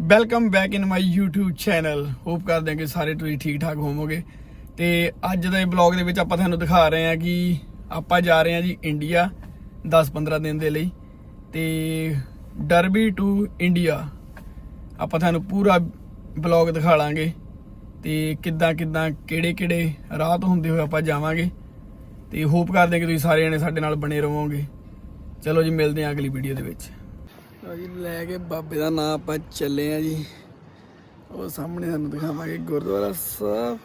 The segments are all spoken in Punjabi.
Welcome back in my YouTube channel hope ਕਰਦੇ ਹਾਂ ਕਿ ਸਾਰੇ ਤੁਸੀਂ ਠੀਕ ਠਾਕ ਹੋਵੋਗੇ। ਤੇ ਅੱਜ ਦੇ ਬਲੌਗ ਦੇ ਵਿੱਚ ਆਪਾਂ ਤੁਹਾਨੂੰ ਦਿਖਾ ਰਹੇ ਹਾਂ ਕਿ ਆਪਾਂ ਜਾ ਰਹੇ ਹਾਂ ਜੀ ਇੰਡੀਆ 10-15 ਦਿਨ ਦੇ ਲਈ। ਤੇ ਡਰਬੀ ਟੂ ਇੰਡੀਆ ਆਪਾਂ ਤੁਹਾਨੂੰ ਪੂਰਾ ਬਲੌਗ ਦਿਖਾ ਲਾਂਗੇ। ਤੇ ਕਿੱਦਾਂ ਕਿੱਦਾਂ ਕਿਹੜੇ ਕਿਹੜੇ ਰਾਹ ਤੋਂ ਹੁੰਦੇ ਹੋਏ ਆਪਾਂ ਜਾਵਾਂਗੇ। ਤੇ ਹੋਪ ਕਰਦੇ ਹਾਂ ਕਿ ਤੁਸੀਂ ਸਾਰੇ ਜਣੇ ਸਾਡੇ ਨਾਲ ਬਣੇ ਰਹੋਗੇ। ਚਲੋ ਜੀ, ਮਿਲਦੇ ਹਾਂ ਅਗਲੀ ਵੀਡੀਓ ਦੇ ਵਿੱਚ। ਲਓ ਜੀ ਲੈ ਕੇ ਬਾਬੇ ਦਾ ਨਾਮ ਆਪਾਂ ਚੱਲੇ ਆ ਜੀ। ਉਹ ਸਾਹਮਣੇ ਤੁਹਾਨੂੰ ਦਿਖਾਵਾਂਗੇ ਗੁਰਦੁਆਰਾ ਸਾਹਿਬ।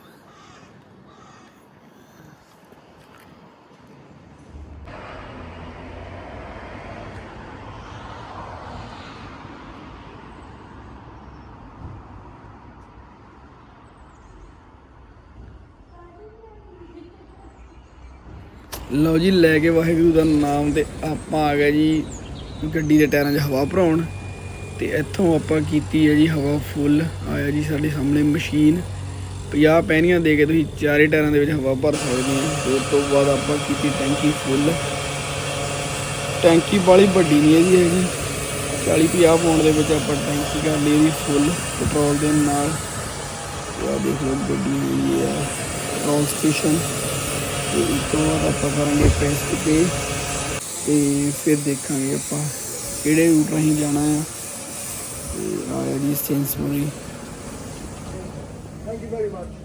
ਲਓ ਜੀ, ਲੈ ਕੇ ਵਾਹਿਗੁਰੂ ਦਾ ਨਾਮ ਤੇ ਆਪਾਂ ਆ ਗਏ ਜੀ। ਗੱਡੀ ਦੇ ਟਾਇਰਾਂ 'ਚ ਹਵਾ ਭਰਾਉਣ ਤੇ ਇੱਥੋਂ ਆਪਾਂ ਕੀਤੀ ਹੈ ਜੀ ਹਵਾ ਫੁੱਲ, ਆਇਆ ਜੀ ਸਾਡੇ ਸਾਹਮਣੇ ਮਸ਼ੀਨ। 50 ਪੈਣੀਆਂ ਦੇ ਕੇ ਤੁਸੀਂ ਚਾਰੇ ਟਾਇਰਾਂ ਦੇ ਵਿੱਚ ਹਵਾ ਭਰ ਸਕਦੇ ਹੋ। ਉਸ ਤੋਂ ਬਾਅਦ ਆਪਾਂ ਕੀਤੀ ਟੈਂਕੀ ਫੁੱਲ। ਟੈਂਕੀ ਬਾਲੀ ਵੱਡੀ ਨਹੀਂ ਹੈ ਜੀ ਹੈਗੀ। 40 50 ਪੌਂਡ ਦੇ ਵਿੱਚ ਆਪਾਂ ਟੈਂਕੀ ਕਰ ਲਈ ਜੀ ਫੁੱਲ, ਪੈਟਰੋਲ ਦੇ ਨਾਲ। ਤੇ ਦੇਖ ਲਓ ਗੱਡੀ ਹੋਈ ਹੈ, ਪੈਟਰੋਲ ਸਟੇਸ਼ਨ। ਤੇ ਇਸ ਤੋਂ ਬਾਅਦ ਆਪਾਂ ਕਰਾਂਗੇ ਟੈਸਟ ਤੇ। ਤੇ ਫਿਰ ਦੇਖਾਂਗੇ ਆਪਾਂ ਕਿਹੜੇ ਰੂਟ ਰਾਹੀਂ ਜਾਣਾ ਆ। ਆਇਆ ਜੀ ਸੈਂਸਬਰੀ ਥੋੜਾ ਜਿਹਾ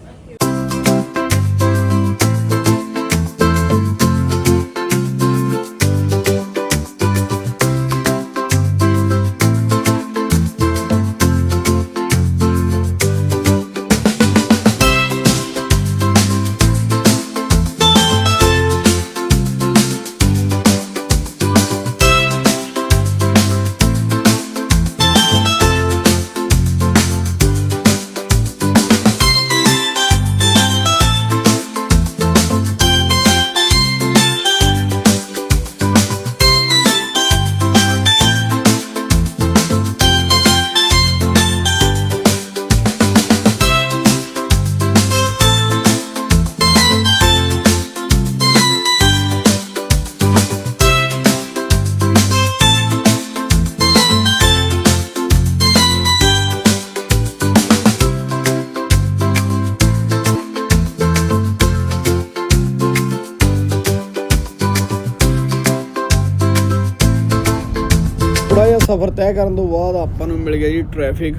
ਸਫ਼ਰ ਤੈਅ ਕਰਨ ਤੋਂ ਬਾਅਦ ਆਪਾਂ ਨੂੰ ਮਿਲ ਗਿਆ ਜੀ ਟ੍ਰੈਫਿਕ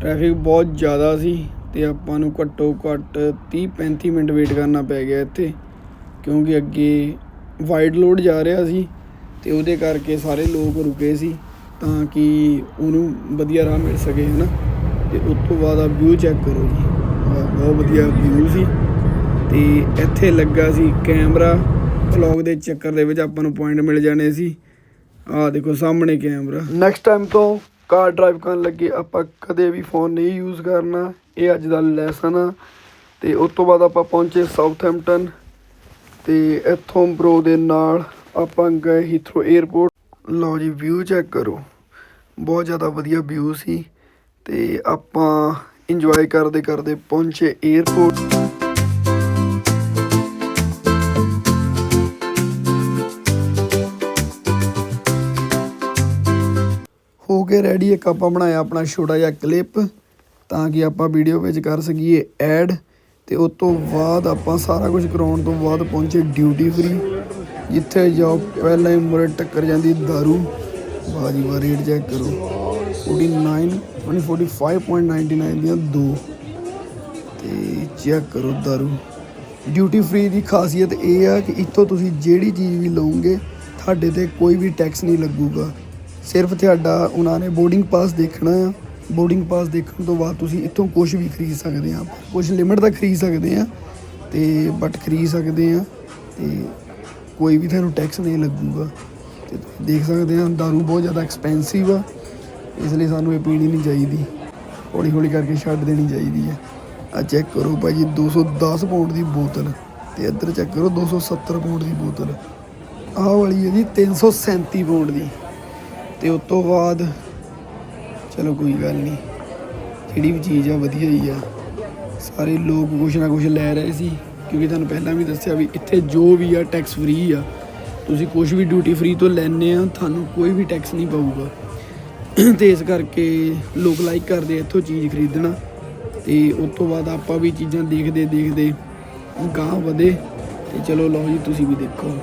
ਟ੍ਰੈਫਿਕ ਬਹੁਤ ਜ਼ਿਆਦਾ ਸੀ ਤੇ ਆਪਾਂ ਨੂੰ ਘੱਟੋ ਘੱਟ 30 35 ਮਿੰਟ ਵੇਟ ਕਰਨਾ ਪੈ ਗਿਆ ਇੱਥੇ, ਕਿਉਂਕਿ ਅੱਗੇ ਵਾਈਡ ਲੋਡ ਜਾ ਰਿਹਾ ਸੀ ਤੇ ਉਹਦੇ ਕਰਕੇ ਸਾਰੇ ਲੋਕ ਰੁਕੇ ਸੀ ਤਾਂ ਕਿ ਉਹਨੂੰ ਵਧੀਆ ਰਾਹ ਮਿਲ ਸਕੇ ਹੈ ਨਾ ਤੇ ਉਸ ਤੋਂ ਬਾਅਦ ਆ ਵਿਊ ਚੈੱਕ ਕਰੋ ਜੀ। ਬਹੁਤ ਵਧੀਆ ਵਿਊ ਸੀ ਤੇ ਇੱਥੇ ਲੱਗਾ ਸੀ ਕੈਮਰਾ ਵਲੌਗ ਦੇ ਚੱਕਰ ਦੇ ਵਿੱਚ ਆਪਾਂ ਨੂੰ ਪੁਆਇੰਟ ਮਿਲ ਜਾਣੇ ਸੀ। ਆਹ ਦੇਖੋ, ਸਾਹਮਣੇ ਕੈਮਰਾ। ਨੈਕਸਟ ਟਾਈਮ ਤੋਂ ਕਾਰ ਡਰਾਈਵ ਕਰਨ ਲੱਗੇ ਆਪਾਂ ਕਦੇ ਵੀ ਫੋਨ ਨਹੀਂ ਯੂਜ਼ ਕਰਨਾ, ਇਹ ਅੱਜ ਦਾ ਲੈਸਨ ਆ। ਤੇ ਉਸ ਤੋਂ ਬਾਅਦ ਆਪਾਂ ਪਹੁੰਚੇ ਸਾਊਥਹੈਂਪਟਨ ਤੇ ਇੱਥੋਂ ਬਰੋ ਦੇ ਨਾਲ ਆਪਾਂ ਗਏ ਹੀਥਰੋ 에ਅਰਪੋਰਟ ਲਓ ਜੀ ਵਿਊ ਚੈੱਕ ਕਰੋ। ਬਹੁਤ ਜ਼ਿਆਦਾ ਵਧੀਆ ਵਿਊ ਸੀ ਤੇ ਆਪਾਂ ਇੰਜੋਏ ਕਰਦੇ ਕਰਦੇ ਪਹੁੰਚੇ 에ਅਰਪੋਰਟ ਹੋ ਕੇ ਰੈਡੀ ਇੱਕ ਆਪਾਂ ਬਣਾਇਆ ਆਪਣਾ ਛੋਟਾ ਜਿਹਾ ਕਲਿੱਪ ਤਾਂ ਕਿ ਆਪਾਂ ਵੀਡੀਓ ਵਿੱਚ ਕਰ ਸਕੀਏ ਐਡ ਤੇ ਉਸ ਤੋਂ ਬਾਅਦ ਆਪਾਂ ਸਾਰਾ ਕੁਝ ਕਰਾਉਣ ਤੋਂ ਬਾਅਦ ਪਹੁੰਚੇ ਡਿਊਟੀ ਫ੍ਰੀ ਜਿੱਥੇ ਜਾਓ ਪਹਿਲਾਂ ਹੀ ਮੁਰੇ ਟੱਕਰ ਜਾਂਦੀ दारू ਬਾਜੀ ਵਾ ਰੇਟ ਚੈੱਕ ਕਰੋ 49 2045.99 ਦੀਆਂ ਦੋ ਤੇ ਚੈੱਕ ਕਰੋ दारू ਡਿਊਟੀ ਫ੍ਰੀ ਦੀ ਖਾਸੀਅਤ ਇਹ ਆ ਕਿ ਇੱਥੋਂ ਤੁਸੀਂ ਜਿਹੜੀ ਚੀਜ਼ ਵੀ ਲਓਗੇ ਤੁਹਾਡੇ ਤੇ ਕੋਈ ਵੀ ਟੈਕਸ ਨਹੀਂ ਲੱਗੂਗਾ ਸਿਰਫ ਤੁਹਾਡਾ, ਉਹਨਾਂ ਨੇ ਬੋਰਡਿੰਗ ਪਾਸ ਦੇਖਣਾ ਆ। ਬੋਰਡਿੰਗ ਪਾਸ ਦੇਖਣ ਤੋਂ ਬਾਅਦ ਤੁਸੀਂ ਇੱਥੋਂ ਕੁਝ ਵੀ ਖਰੀਦ ਸਕਦੇ ਆ। ਕੁਝ ਲਿਮਟ ਦਾ ਖਰੀਦ ਸਕਦੇ ਆ ਤੇ ਬਟ ਖਰੀਦ ਸਕਦੇ ਆ ਤੇ ਕੋਈ ਵੀ ਤੁਹਾਨੂੰ ਟੈਕਸ ਨਹੀਂ ਲੱਗੂਗਾ। ਤੇ ਦੇਖ ਸਕਦੇ ਆ दारू ਬਹੁਤ ਜ਼ਿਆਦਾ ਐਕਸਪੈਂਸਿਵ ਆ। ਇਸ ਲਈ ਸਾਨੂੰ ਇਹ ਪੀਣੀ ਨਹੀਂ ਚਾਹੀਦੀ। ਹੌਲੀ ਹੌਲੀ ਕਰਕੇ ਛੱਡ ਦੇਣੀ ਚਾਹੀਦੀ ਹੈ ਆ ਚੈੱਕ ਕਰੋ ਭਾਜੀ 210 ਪਾਉਂਡ ਦੀ ਬੋਤਲ ਤੇ ਇੱਧਰ ਚੈੱਕ ਕਰੋ 270 ਪਾਉਂਡ ਦੀ ਬੋਤਲ। ਆਹ ਵਾਲੀ ਹੈ ਜੀ 337 ਪਾਉਂਡ ਦੀ। ਤੇ ਉਸ ਤੋਂ ਬਾਅਦ ਚਲੋ ਕੋਈ ਗੱਲ ਨਹੀਂ। ਜਿਹੜੀ ਵੀ ਚੀਜ਼ ਆ, ਵਧੀਆ ਹੀ ਆ। ਸਾਰੇ ਲੋਕ ਕੁਛ ਨਾ ਕੁਛ ਲੈ ਰਹੇ ਸੀ। ਕਿਉਂਕਿ ਤੁਹਾਨੂੰ ਪਹਿਲਾਂ ਵੀ ਦੱਸਿਆ ਵੀ ਇੱਥੇ ਜੋ ਵੀ ਆ ਟੈਕਸ ਫ੍ਰੀ ਆ। ਤੁਸੀਂ ਕੁਝ ਵੀ ਡਿਊਟੀ ਫ੍ਰੀ ਤੋਂ ਲੈਣੇ ਆ, ਤੁਹਾਨੂੰ ਕੋਈ ਵੀ ਟੈਕਸ ਨਹੀਂ ਪਊਗਾ। ਤੇ ਇਸ ਕਰਕੇ ਲੋਕ ਲਾਈਕ ਕਰਦੇ ਇੱਥੋਂ ਚੀਜ਼ ਖਰੀਦਣਾ। ਤੇ ਉਸ ਤੋਂ ਬਾਅਦ ਆਪਾਂ ਵੀ ਚੀਜ਼ਾਂ ਦੇਖਦੇ ਦੇਖਦੇ ਗਾਂ ਵਧੇ। ਤੇ ਚਲੋ ਲਓ ਜੀ, ਤੁਸੀਂ ਵੀ ਦੇਖੋ।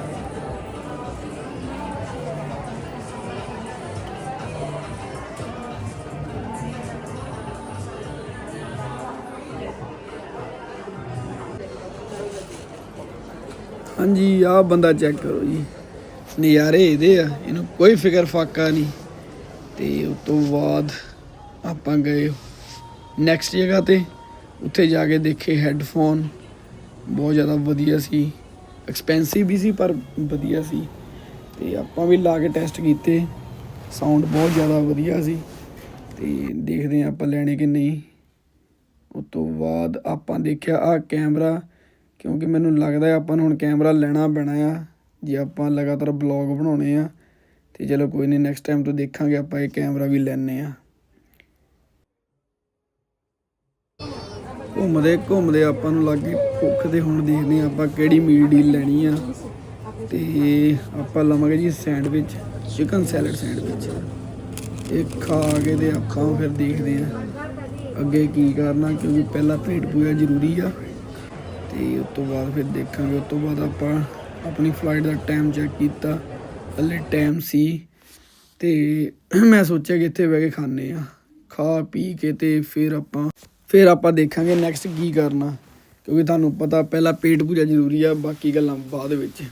ਹਾਂਜੀ, ਆਹ ਬੰਦਾ ਚੈੱਕ ਕਰੋ ਜੀ। ਨਜ਼ਾਰੇ ਇਹਦੇ ਆ, ਇਹਨੂੰ ਕੋਈ ਫਿਕਰ ਫਾਕਾ ਨਹੀਂ। ਤੇ ਉਸ ਤੋਂ ਬਾਅਦ ਆਪਾਂ ਗਏ ਨੈਕਸਟ ਜਗ੍ਹਾ ਤੇ। ਉੱਥੇ ਜਾ ਕੇ ਦੇਖੇ ਹੈੱਡਫੋਨ ਬਹੁਤ ਜ਼ਿਆਦਾ ਵਧੀਆ ਸੀ। ਐਕਸਪੈਂਸਿਵ ਵੀ ਸੀ, ਪਰ ਵਧੀਆ ਸੀ। ਤੇ ਆਪਾਂ ਵੀ ਲਾ ਕੇ ਟੈਸਟ ਕੀਤੇ। ਸਾਊਂਡ ਬਹੁਤ ਜ਼ਿਆਦਾ ਵਧੀਆ ਸੀ। ਤੇ ਦੇਖਦੇ ਹਾਂ ਆਪਾਂ ਲੈਣੇ ਕਿ ਨਹੀਂ। ਉਸ ਤੋਂ ਬਾਅਦ ਆਪਾਂ ਦੇਖਿਆ ਆ ਕੈਮਰਾ ਕਿਉਂਕਿ ਮੈਨੂੰ ਲੱਗਦਾ ਆਪਾਂ ਨੂੰ ਹੁਣ ਕੈਮਰਾ ਲੈਣਾ ਪੈਣਾ ਆ, ਜੇ ਆਪਾਂ ਲਗਾਤਾਰ ਬਲੌਗ ਬਣਾਉਣੇ ਆ ਅਤੇ ਚਲੋ ਕੋਈ ਨਹੀਂ ਨੈਕਸਟ ਟਾਈਮ ਤੋਂ ਦੇਖਾਂਗੇ ਆਪਾਂ ਇਹ ਕੈਮਰਾ ਵੀ ਲੈਣੇ ਆ। ਘੁੰਮਦੇ ਘੁੰਮਦੇ ਆਪਾਂ ਨੂੰ ਲੱਗ ਗਈ ਭੁੱਖ ਤੇ ਹੁਣ ਦੇਖਦੇ ਹਾਂ ਆਪਾਂ ਕਿਹੜੀ ਮੀਲ ਡੀਲ ਲੈਣੀ ਆ। ਤੇ ਆਪਾਂ ਲਵਾਂਗੇ ਜੀ ਸੈਂਡਵਿਚ ਚਿਕਨ ਸੈਲਡ ਸੈਂਡਵਿਚ। ਇਹ ਖਾ ਕੇ ਤੇ ਆਪਾਂ ਫਿਰ ਦੇਖਦੇ ਆ ਅੱਗੇ ਕੀ ਕਰਨਾ, ਕਿਉਂਕਿ ਪਹਿਲਾਂ ਪੇਟ ਪੂਜਾ ਜ਼ਰੂਰੀ ਆ। ਤੇ ਉਸ ਤੋਂ ਬਾਅਦ ਫਿਰ ਦੇਖਾਂਗੇ, ਉਸ ਤੋਂ ਬਾਅਦ ਆਪਾਂ ਆਪਣੀ ਫਲਾਈਟ ਦਾ ਟਾਈਮ ਚੈੱਕ ਕੀਤਾ। ਹਲੇ ਟਾਈਮ ਸੀ ਤੇ ਮੈਂ ਸੋਚਿਆ ਕਿ ਇੱਥੇ ਬਹਿ ਕੇ ਖਾਣੇ ਆ ਖਾ ਪੀ ਕੇ ਤੇ ਫਿਰ ਆਪਾਂ ਫਿਰ ਆਪਾਂ ਦੇਖਾਂਗੇ ਨੈਕਸਟ ਕੀ ਕਰਨਾ। ਕਿਉਂਕਿ ਤੁਹਾਨੂੰ ਪਤਾ ਪਹਿਲਾਂ ਪੇਟ ਪੂਜਾ ਜ਼ਰੂਰੀ ਆ, ਬਾਕੀ ਗੱਲਾਂ ਬਾਅਦ ਵਿੱਚ।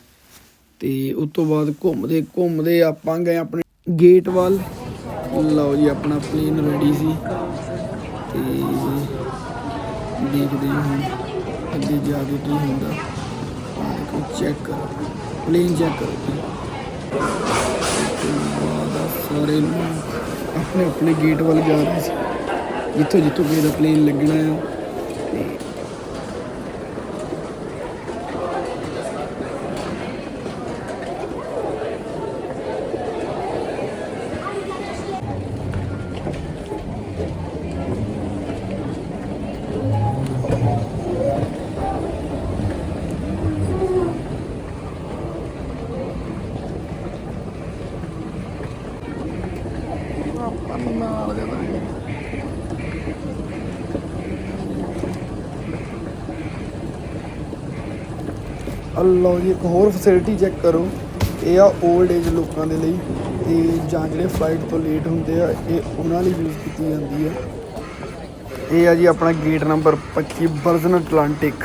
ਤੇ ਉਸ ਤੋਂ ਬਾਅਦ ਘੁੰਮਦੇ ਘੁੰਮਦੇ ਆਪਾਂ ਗਏ ਆਪਣੇ ਗੇਟ ਵੱਲ। ਲਓ ਜੀ, ਆਪਣਾ ਪਲੇਨ ਰੈਡੀ ਸੀ। ਤੇ ਦੇਖਦੇ ਹਾਂ ਹੁਣ। ਅੱਗੇ ਜਾ ਕੇ ਕੀ ਹੁੰਦਾ? ਚੈੱਕ ਕਰੋ। ਪਲੇਨ ਚੈੱਕ ਕਰੋ ਸਾਰੇ ਲੋਕ ਆਪਣੇ ਆਪਣੇ ਗੇਟ ਵੱਲ ਜਾ ਰਹੇ ਸੀ। ਜਿੱਥੋਂ ਜਿੱਥੋਂ ਕਿਸੇ ਦਾ ਪਲੇਨ ਲੱਗਣਾ ਆ। ਤੇ ਲਓ ਜੀ, ਇੱਕ ਹੋਰ ਫੈਸਿਲਿਟੀ ਚੈੱਕ ਕਰੋ। ਇਹ ਆ 올ਡ ਏਜ ਲੋਕਾਂ ਦੇ ਲਈ। ਤੇ ਜਾਂ ਜਿਹੜੇ ਫਲਾਈਟ ਤੋਂ ਲੇਟ ਹੁੰਦੇ ਆ, ਇਹ ਉਹਨਾਂ ਲਈ ਯੂਜ਼ ਕੀਤੀ ਜਾਂਦੀ ਆ। ਇਹ ਆ ਜੀ ਆਪਣਾ ਗੇਟ ਨੰਬਰ 25 ਬਰਜ਼ਨ ਅਟਲਾਂਟਿਕ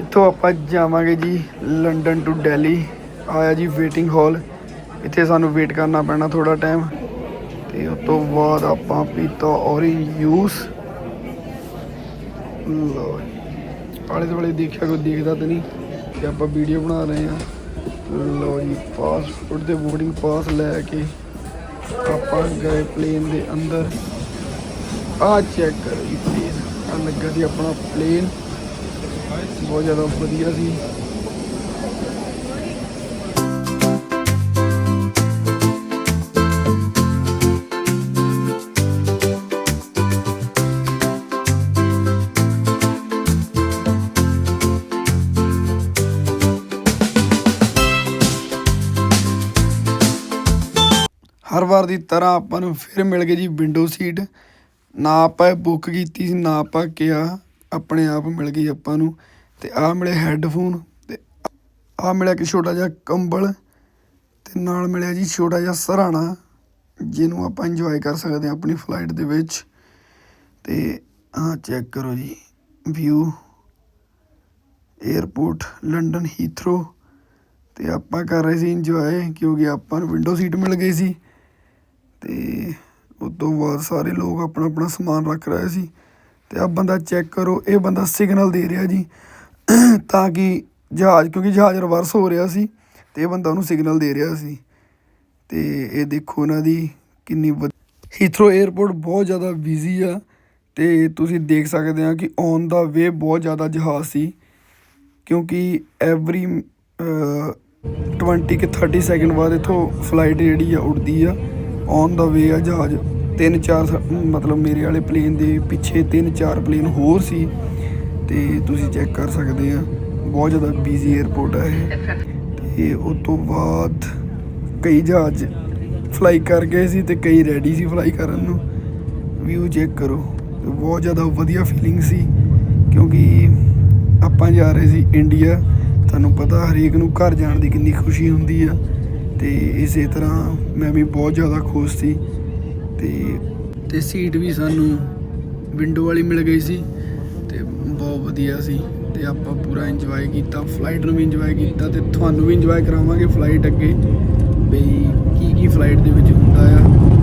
ਇੱਥੋਂ ਆਪਾਂ ਜਾਵਾਂਗੇ ਜੀ ਲੰਡਨ ਟੂ ਦਿੱਲੀ ਆਇਆ ਜੀ ਵੇਟਿੰਗ ਹਾਲ ਇੱਥੇ ਸਾਨੂੰ ਵੇਟ ਕਰਨਾ ਪੈਣਾ ਥੋੜਾ ਟਾਈਮ ਤੇ ਉਸ ਤੋਂ ਬਾਅਦ ਆਪਾਂ ਪੀਤਾ ਔਰੇਂਜ ਜੂਸ ਲਓ ਆਲੇ ਦੁਆਲੇ ਦੇਖਿਆ ਕੋਈ ਦੇਖਦਾ ਤਾਂ ਨਹੀਂ ਕਿ ਆਪਾਂ ਵੀਡੀਓ ਬਣਾ ਰਹੇ ਆ ਲਓ ਜੀ ਪਾਸਪੋਰਟ ਤੇ ਬੋਰਡਿੰਗ ਪਾਸ ਲੈ ਕੇ ਆਪਾਂ ਗਏ ਪਲੇਨ ਦੇ ਅੰਦਰ। ਆ ਚੈੱਕ ਕਰੋ ਜੀ ਪਲੇਨ ਆ ਲੱਗਾ ਸੀ ਆਪਣਾ ਪਲੇਨ ਬਹੁਤ ਜ਼ਿਆਦਾ ਵਧੀਆ ਸੀ। ਹਰ ਵਾਰ ਦੀ ਤਰ੍ਹਾਂ ਆਪਾਂ ਨੂੰ ਫਿਰ ਮਿਲ ਗਈ ਜੀ ਵਿੰਡੋ ਸੀਟ ਨਾ ਆਪਾਂ ਬੁੱਕ ਕੀਤੀ ਸੀ, ਨਾ ਆਪਾਂ ਕਿਹਾ, ਆਪਣੇ ਆਪ ਮਿਲ ਗਈ ਆਪਾਂ ਨੂੰ। ਤੇ ਆਹ ਮਿਲੇ ਹੈੱਡਫੋਨ ਤੇ ਆਹ ਮਿਲਿਆ ਕਿ ਛੋਟਾ ਜਿਹਾ ਕੰਬਲ ਤੇ ਨਾਲ ਮਿਲਿਆ ਜੀ ਛੋਟਾ ਜਿਹਾ ਸਰਾਣਾ, ਜਿਹਨੂੰ ਆਪਾਂ ਇੰਜੋਏ ਕਰ ਸਕਦੇ ਹਾਂ ਆਪਣੀ ਫਲਾਈਟ ਦੇ ਵਿੱਚ। ਤੇ ਆਹ ਚੈੱਕ ਕਰੋ ਜੀ ਵਿਊ 에ਅਰਪੋਰਟ ਲੰਡਨ ਹੀਥਰੋ ਤੇ ਆਪਾਂ ਕਰ ਰਹੇ ਸੀ ਇੰਜੋਏ ਕਿਉਂਕਿ ਆਪਾਂ ਨੂੰ ਵਿੰਡੋ ਸੀਟ ਮਿਲ ਗਈ ਸੀ। ਤੇ ਉਸ ਤੋਂ ਬਾਅਦ ਸਾਰੇ ਲੋਕ ਆਪਣਾ ਆਪਣਾ ਸਮਾਨ ਰੱਖ ਰਹੇ ਸੀ। ਅਤੇ ਆਹ ਬੰਦਾ ਚੈੱਕ ਕਰੋ, ਇਹ ਬੰਦਾ ਸਿਗਨਲ ਦੇ ਰਿਹਾ ਜੀ, ਤਾਂ ਕਿ ਜਹਾਜ਼, ਕਿਉਂਕਿ ਜਹਾਜ਼ ਰਿਵਰਸ ਹੋ ਰਿਹਾ ਸੀ ਅਤੇ ਇਹ ਬੰਦਾ ਉਹਨੂੰ ਸਿਗਨਲ ਦੇ ਰਿਹਾ ਸੀ। ਅਤੇ ਇਹ ਦੇਖੋ ਇਹਨਾਂ ਦੀ ਕਿੰਨੀ ਹੀਥਰੋ 에ਅਰਪੋਰਟ ਬਹੁਤ ਜ਼ਿਆਦਾ ਬਿਜ਼ੀ ਆ ਤੇ ਤੁਸੀਂ ਦੇਖ ਸਕਦੇ ਆ ਕਿ ਔਨ ਦਾ ਵੇ ਬਹੁਤ ਜ਼ਿਆਦਾ ਜਹਾਜ਼ ਸੀ, ਕਿਉਂਕਿ ਐਵਰੀ 20 ਕਿ 30 ਸੈਕਿੰਡ ਬਾਅਦ ਇਥੋਂ ਫਲਾਈਟ ਜਿਹੜੀ ਆ ਉੱਡਦੀ ਆ। ਔਨ ਦਾ ਵੇ ਆ ਜਹਾਜ਼। ਤਿੰਨ ਚਾਰ ਸ- ਮਤਲਬ ਮੇਰੇ ਵਾਲੇ ਪਲੇਨ ਦੇ ਪਿੱਛੇ ਤਿੰਨ ਚਾਰ ਪਲੇਨ ਹੋਰ ਸੀ। ਤੇ ਤੁਸੀਂ ਚੈੱਕ ਕਰ ਸਕਦੇ ਆ। ਬਹੁਤ ਜ਼ਿਆਦਾ ਬਿਜ਼ੀ 에ਅਰਪੋਰਟ ਹੈ ਇਹ। ਤੇ ਉਸ ਤੋਂ ਬਾਅਦ ਕਈ ਜਹਾਜ਼ ਫਲਾਈ ਕਰ ਗਏ ਸੀ ਤੇ ਕਈ ਰੈਡੀ ਸੀ ਫਲਾਈ ਕਰਨ ਨੂੰ। ਵਿਊ ਚੈੱਕ ਕਰੋ। ਬਹੁਤ ਜ਼ਿਆਦਾ ਵਧੀਆ ਫੀਲਿੰਗ ਸੀ। ਕਿਉਂਕਿ ਆਪਾਂ ਜਾ ਰਹੇ ਸੀ ਇੰਡੀਆ ਤੁਹਾਨੂੰ ਪਤਾ ਹਰੇਕ ਨੂੰ ਘਰ ਜਾਣ ਦੀ ਕਿੰਨੀ ਖੁਸ਼ੀ ਹੁੰਦੀ ਆ। ਤੇ ਇਸੇ ਤਰ੍ਹਾਂ ਮੈਂ ਵੀ ਬਹੁਤ ਜ਼ਿਆਦਾ ਖੁਸ਼ ਸੀ ਤੇ ਤੇ ਸੀਟ ਵੀ ਸਾਨੂੰ ਵਿੰਡੋ ਵਾਲੀ ਮਿਲ ਗਈ ਸੀ ਤੇ ਬਹੁਤ ਵਧੀਆ ਸੀ ਤੇ ਆਪਾਂ ਪੂਰਾ ਇੰਜੋਏ ਕੀਤਾ ਫਲਾਈਟ ਨੂੰ ਵੀ ਇੰਜੋਏ ਕੀਤਾ ਤੇ ਤੁਹਾਨੂੰ ਵੀ ਇੰਜੋਏ ਕਰਾਵਾਂਗੇ ਫਲਾਈਟ ਅੱਗੇ ਬਈ ਕੀ ਕੀ ਫਲਾਈਟ ਦੇ ਵਿੱਚ ਹੁੰਦਾ ਆ।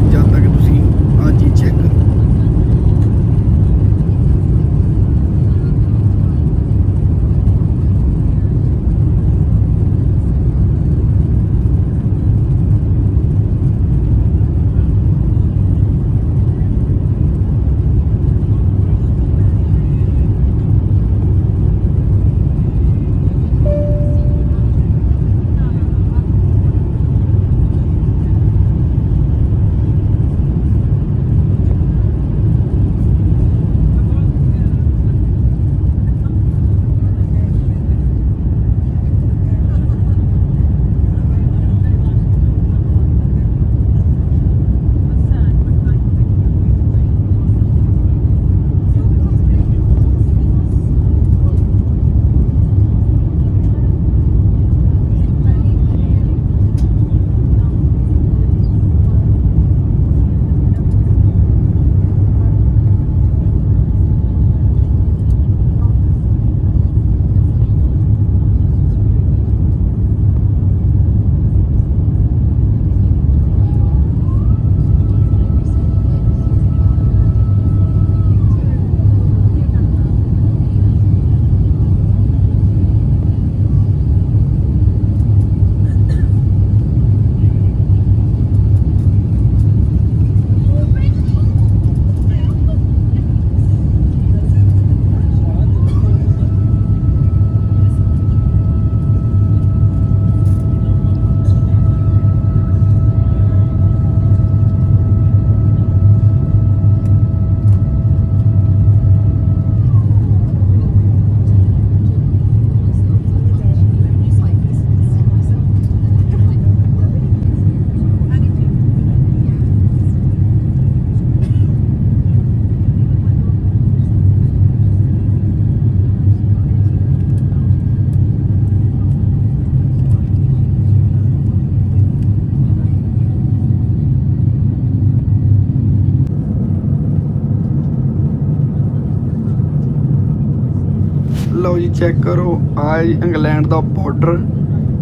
ਲਓ ਜੀ ਚੈੱਕ ਕਰੋ। ਆ ਇੰਗਲੈਂਡ ਦਾ ਬਾਰਡਰ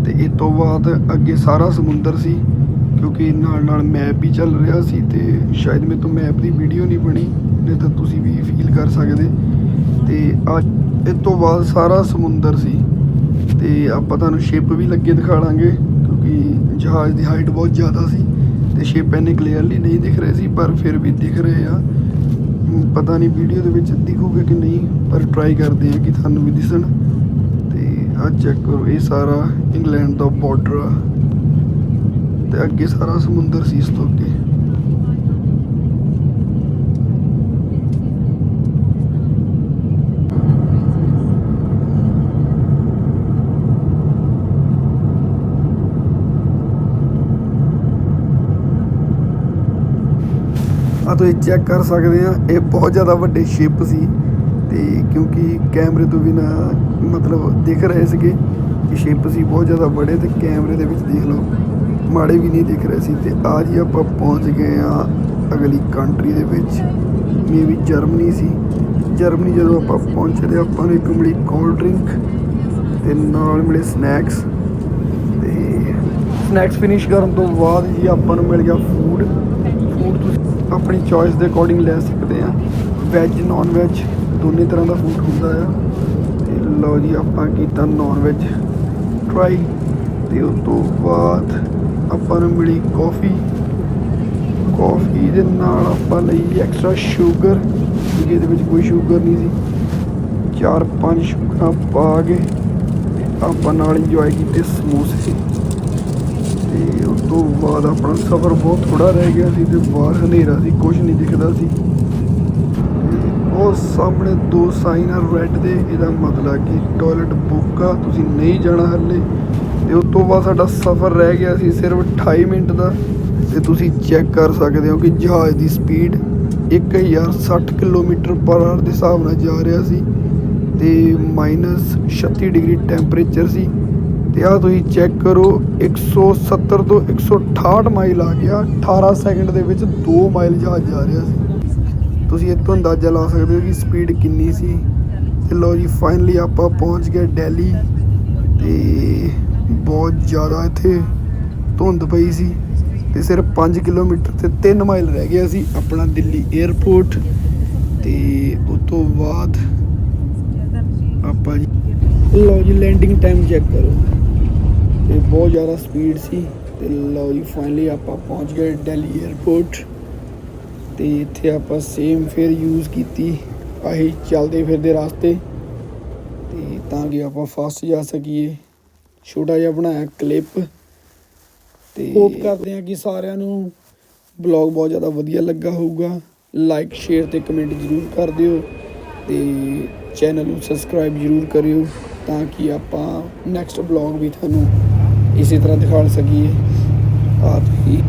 ਤੇ ਇਹ ਤੋਂ ਬਾਅਦ ਅੱਗੇ ਸਾਰਾ ਸਮੁੰਦਰ ਸੀ, ਕਿਉਂਕਿ ਨਾਲ ਨਾਲ ਮੈਪ ਵੀ ਚੱਲ ਰਿਹਾ ਸੀ ਤੇ ਸ਼ਾਇਦ ਮੇਰੇ ਤੋਂ ਮੈਪ ਦੀ ਵੀਡੀਓ ਨਹੀਂ ਬਣੀ, ਨਹੀਂ ਤਾਂ ਤੁਸੀਂ ਵੀ ਫੀਲ ਕਰ ਸਕਦੇ। ਤੇ ਆ ਇਹ ਤੋਂ ਬਾਅਦ ਸਾਰਾ ਸਮੁੰਦਰ ਸੀ। ਤੇ ਆਪਾਂ ਤੁਹਾਨੂੰ ਸ਼ਿਪ ਵੀ ਲੱਗੇ ਦਿਖਾ ਲਾਂਗੇ, ਕਿਉਂਕਿ ਜਹਾਜ਼ ਦੀ ਹਾਈਟ ਬਹੁਤ ਜ਼ਿਆਦਾ ਸੀ। ਤੇ ਸ਼ਿਪ ਇੰਨੇ ਕਲੀਅਰਲੀ ਨਹੀਂ ਦਿਖ ਰਹੇ ਸੀ, ਪਰ ਫਿਰ ਵੀ ਦਿਖ ਰਹੇ ਆ। ਪਤਾ ਨਹੀਂ ਵੀਡੀਓ ਦੇ ਵਿੱਚ ਦਿਖੂਗੇ ਕਿ ਨਹੀਂ, ਪਰ ਟਰਾਈ ਕਰਦੇ ਆ ਕਿ ਤੁਹਾਨੂੰ ਵੀ ਦਿਸਣ। ਤੇ ਆ ਚੈੱਕ ਕਰੋ, ਇਹ ਸਾਰਾ ਇੰਗਲੈਂਡ ਦਾ ਬਾਰਡਰ ਆ। ਤੇ ਅੱਗੇ ਸਾਰਾ ਸਮੁੰਦਰ ਸੀ ਇਸ ਤੋਂ ਅੱਗੇ। ਆ ਤੁਸੀਂ ਚੈੱਕ ਕਰ ਸਕਦੇ ਆ, ਇਹ ਬਹੁਤ ਜ਼ਿਆਦਾ ਵੱਡੇ ਸ਼ਿਪ ਸੀ ਤੇ ਕਿਉਂਕਿ ਕੈਮਰੇ ਤੋਂ ਬਿਨਾ ਮਤਲਬ ਦਿਖ ਰਹੇ ਸੀਗੇ ਕਿ ਸ਼ਿਪ ਸੀ ਬਹੁਤ ਜ਼ਿਆਦਾ ਬੜੇ ਤੇ ਕੈਮਰੇ ਦੇ ਵਿੱਚ ਦੇਖ ਲਓ, ਮਾੜੇ ਵੀ ਨਹੀਂ ਦਿਖ ਰਹੇ ਸੀ ਤੇ ਆ ਜੀ ਆਪਾਂ ਪਹੁੰਚ ਗਏ ਆ ਅਗਲੀ ਕੰਟਰੀ ਦੇ ਵਿੱਚ ਮੇ ਵੀ ਜਰਮਨੀ ਸੀ। ਜਰਮਨੀ ਜਦੋਂ ਆਪਾਂ ਪਹੁੰਚੇ ਤੇ ਆਪਾਂ ਨੂੰ ਇੱਕ ਮਿਲੀ ਕੋਲਡ ਡਰਿੰਕ ਤੇ ਨਾਲ ਮਿਲੇ ਸਨੈਕਸ ਤੇ ਸਨੈਕਸ ਫਿਨਿਸ਼ ਕਰਨ ਤੋਂ ਬਾਅਦ ਜੀ ਆਪਾਂ ਨੂੰ ਮਿਲ ਗਿਆ ਆਪਣੀ ਚੋਇਸ ਦੇ ਅਕੋਰਡਿੰਗ ਲੈ ਸਕਦੇ ਆ ਵੈਜ ਨਾਨ ਵੈਜ ਦੋਨੇ ਤਰ੍ਹਾਂ ਦਾ ਫੂਡ ਹੁੰਦਾ ਆ। ਤੇ ਲਓ ਜੀ, ਆਪਾਂ ਕੀਤਾ ਨਾਨ ਵੈਜ ਟਰਾਈ ਤੇ ਉਸ ਤੋਂ ਬਾਅਦ ਆਪਾਂ ਨੂੰ ਮਿਲੀ ਕਾਫੀ ਕਾਫੀ ਦੇ ਨਾਲ ਆਪਾਂ ਲਈ ਐਕਸਟਰਾ ਸ਼ੂਗਰ ਕਿਉਂਕਿ ਇਹਦੇ ਵਿੱਚ ਕੋਈ ਸ਼ੂਗਰ ਨਹੀਂ ਸੀ। ਚਾਰ ਪੰਜ ਸ਼ੂਗਰਾਂ ਪਾ ਕੇ ਤੇ ਆਪਾਂ ਨਾਲ ਇੰਜੋਏ ਕੀਤੇ ਸਮੋਸੇ। ਤੇ ਉਸ ਤੋਂ ਬਾਅਦ ਆਪਣਾ ਸਫ਼ਰ ਬਹੁਤ ਥੋੜਾ ਰਹਿ ਗਿਆ ਸੀ ਤੇ ਬਾਹਰ ਹਨੇਰਾ ਸੀ ਕੁਝ ਨਹੀਂ ਦਿਖਦਾ ਸੀ। ਤੇ ਉਹ ਸਾਹਮਣੇ ਦੋ ਸਾਈਨ ਆ ਰੈੱਡ ਦੇ, ਇਹਦਾ ਮਤਲਬ ਕਿ ਟਾਇਲਟ ਬੁੱਕ ਆ, ਤੁਸੀਂ ਨਹੀਂ ਜਾਣਾ ਹੱਲੇ। ਤੇ ਉਸ ਤੋਂ ਬਾਅਦ ਸਾਡਾ ਸਫ਼ਰ ਰਹਿ ਗਿਆ ਸੀ ਸਿਰਫ 28 ਮਿੰਟ ਦਾ। ਤੇ ਤੁਸੀਂ ਚੈੱਕ ਕਰ ਸਕਦੇ ਹੋ ਕਿ ਜਹਾਜ਼ ਦੀ ਸਪੀਡ 1060 ਕਿਲੋਮੀਟਰ ਪਰ ਆਵਰ ਦੇ ਹਿਸਾਬ ਨਾਲ ਜਾ ਰਿਹਾ ਸੀ। ਤੇ ਮਾਈਨਸ 36 ਡਿਗਰੀ ਟੈਂਪਰੇਚਰ ਸੀ। ਤੇ ਆ ਤੁਸੀਂ ਚੈੱਕ ਕਰੋ 170 ਤੋਂ 168 ਮਾਈਲ ਆ ਗਿਆ। 18 ਸੈਕਿੰਡ ਦੇ ਵਿੱਚ 2 ਮਾਈਲ ਜਹਾਜ਼ ਜਾ ਰਿਹਾ ਸੀ। ਤੁਸੀਂ ਇੱਥੋਂ ਅੰਦਾਜ਼ਾ ਲਾ ਸਕਦੇ ਹੋ ਕਿ ਸਪੀਡ ਕਿੰਨੀ ਸੀ। ਤੇ ਲੋ ਜੀ ਫਾਈਨਲੀ ਆਪਾਂ ਪਹੁੰਚ ਗਏ ਦਿੱਲੀ ਤੇ ਬਹੁਤ ਜ਼ਿਆਦਾ ਇੱਥੇ ਧੁੰਦ ਪਈ ਸੀ। ਤੇ ਸਿਰਫ 5 ਕਿਲੋਮੀਟਰ ਤੇ 3 ਮਾਈਲ ਰਹਿ ਗਿਆ ਸੀ ਆਪਣਾ ਦਿੱਲੀ 에ਅਰਪੋਰਟ ਤੇ ਉਸ ਤੋਂ ਬਾਅਦ ਆਪਾਂ ਜੀ ਲਓ ਜੀ ਲੈਂਡਿੰਗ ਟਾਈਮ ਚੈੱਕ ਕਰੋ। ਤੇ ਬਹੁਤ ਜ਼ਿਆਦਾ ਸਪੀਡ ਸੀ ਤੇ ਲਓ ਜੀ ਫਾਈਨਲੀ ਆਪਾਂ ਪਹੁੰਚ ਗਏ ਦਿੱਲੀ 에ਅਰਪੋਰਟ ਤੇ ਇੱਥੇ ਆਪਾਂ ਸੇਮ ਫਿਰ ਯੂਜ਼ ਕੀਤੀ ਆਹੀ ਚੱਲਦੇ ਫਿਰਦੇ ਰਾਸਤੇ ਤੇ ਤਾਂ ਕਿ ਆਪਾਂ ਫਾਸਟ ਜਾ ਸਕੀਏ। ਛੋਟਾ ਜਿਹਾ ਬਣਾਇਆ ਕਲਿੱਪ ਤੇ ਹੋਪ ਕਰਦੇ ਹਾਂ ਕਿ ਸਾਰਿਆਂ ਨੂੰ ਬਲੌਗ ਬਹੁਤ ਜ਼ਿਆਦਾ ਵਧੀਆ ਲੱਗਾ ਹੋਊਗਾ। ਲਾਈਕ ਸ਼ੇਅਰ ਤੇ ਕਮੈਂਟ ਜ਼ਰੂਰ ਕਰ ਦਿਓ ਤੇ ਚੈਨਲ ਨੂੰ ਸਬਸਕ੍ਰਾਈਬ ਜ਼ਰੂਰ ਕਰਿਓ ਤਾਂ ਕਿ ਆਪਾਂ ਨੈਕਸਟ ਬਲੌਗ ਵੀ ਤੁਹਾਨੂੰ ਇਸੇ ਤਰ੍ਹਾਂ ਦਿਖਾ ਸਕੀਏ ਆਪ ਹੀ